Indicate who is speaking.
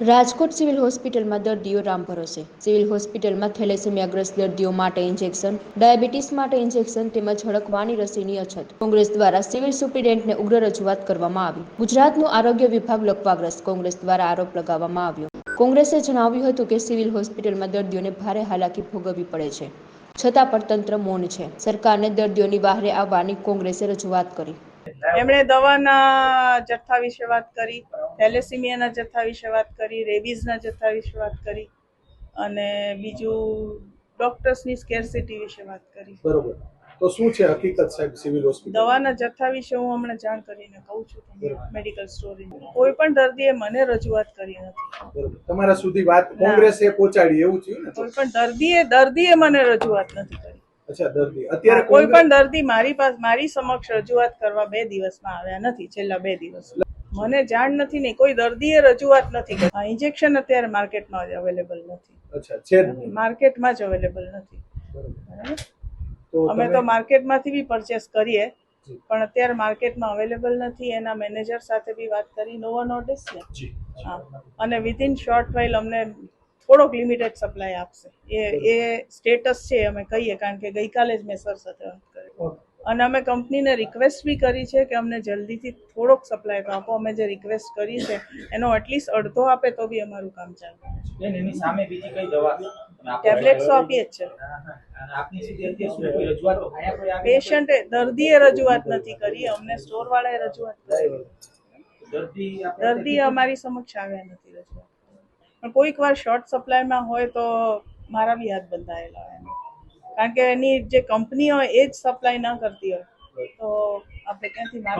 Speaker 1: Rajkot civil હોસ્પિટલમાં દર્દીઓ રામ ભરોસે. સિવિલ હોસ્પિટલમાં થેલેસેમિયાગ્રસ્ત દર્દીઓ માટે ઇન્જેક્શન, ડાયાબિટીસ માટે ઇન્જેક્શન તેમજ હડકવાની રસીની અછત. કોંગ્રેસ દ્વારા સિવિલ સુપ્રિન્ટેન્ડન્ટને ઉગ્ર રજૂઆત કરવામાં આવી. ગુજરાતનું આરોગ્ય વિભાગ લકવાગ્રસ્ત કોંગ્રેસ દ્વારા આરોપ લગાવવામાં આવ્યો. કોંગ્રેસે જણાવ્યું હતું કે સિવિલ હોસ્પિટલમાં દર્દીઓને ભારે હાલાકી ભોગવવી પડે છે. છતાં પણ તંત્ર મૌન છે. સરકારને દર્દીઓની બહારે આવવાની કોંગ્રેસે રજૂઆત કરી.
Speaker 2: એમણે દવાના જથ્થા વિશે વાત કરી થેલેસિમિયાના જથ્થા વિશે વાત કરી રેબીઝના જથ્થા વિશે વાત કરી અને બીજું ડોક્ટર્સની સ્કેરસિટી વિશે વાત કરી.
Speaker 3: બરોબર. તો શું છે હકીકત સાહેબ સિવિલ હોસ્પિટલ?
Speaker 2: દવાના જથ્થા વિશે હું હમણાં જાણ કરીને કહું છું તમને મેડિકલ સ્ટોરની કોઈ પણ દર્દીએ મને રજૂઆત કરી નથી.
Speaker 3: બરોબર. તમારા સુધી વાત કોંગ્રેસે પહોંચાડી એવું થયું ને?
Speaker 2: કોઈ પણ દર્દીએ દર્દીએ મને રજૂઆત નથી કરી.
Speaker 3: અચ્છા દર્દી. અત્યારે
Speaker 2: કોઈ પણ દર્દી મારી પાસે મારી સમક્ષ રજૂઆત કરવા બે દિવસમાં આવ્યા નથી છેલ્લા બે દિવસ. મને જાણ નથી ને કોઈ દર્દીએ રજૂઆત નથી કરી. ઇન્જેક્શન અત્યારે માર્કેટમાં જ અવેલેબલ નથી.
Speaker 3: અચ્છા છે
Speaker 2: માર્કેટમાં જ અવેલેબલ નથી. અમે તો માર્કેટમાંથી બી પરચેસ કરીએ પણ અત્યારે માર્કેટમાં અવેલેબલ નથી. એના મેનેજર સાથે બી વાત કરી. નોવા નોટિસ છે
Speaker 3: જી
Speaker 2: અને વિધિન શોર્ટ વાઇલ અમને થોડોક લિમિટેડ સપ્લાય આપશે. એ એ સ્ટેટસ છે અમે કહીએ કારણ કે ગઈકાલે જ મેં સર સાથે વાત કરી. અને અમે કંપનીને રિક્વેસ્ટ બી કરી છે કે અમને જલ્દીથી થોડોક સપ્લાય તો આપો. અમે જે રિક્વેસ્ટ કરી છે એનો એટલીસ્ટ અડધો આપે તો બી અમારું કામ ચાલે.
Speaker 4: એની સામે બીજી કઈ દવા? તમે
Speaker 2: ટેબ્લેટ્સ આપીએ જ છે. પેશન્ટે દર્દીએ રજૂઆત નથી કરી. અમને સ્ટોર વાળાએ રજૂઆત કરી.
Speaker 4: દર્દી
Speaker 2: દર્દી અમારી સમક્ષ આવ્યા નથી રજૂઆત. પણ કોઈક વાર શોર્ટ સપ્લાયમાં હોય તો મારા બી હાથ બંધાયેલા હોય. કારણ કે એની જે કંપની હોય એ જ સપ્લાય ના કરતી હોય તો આપણે ક્યાંથી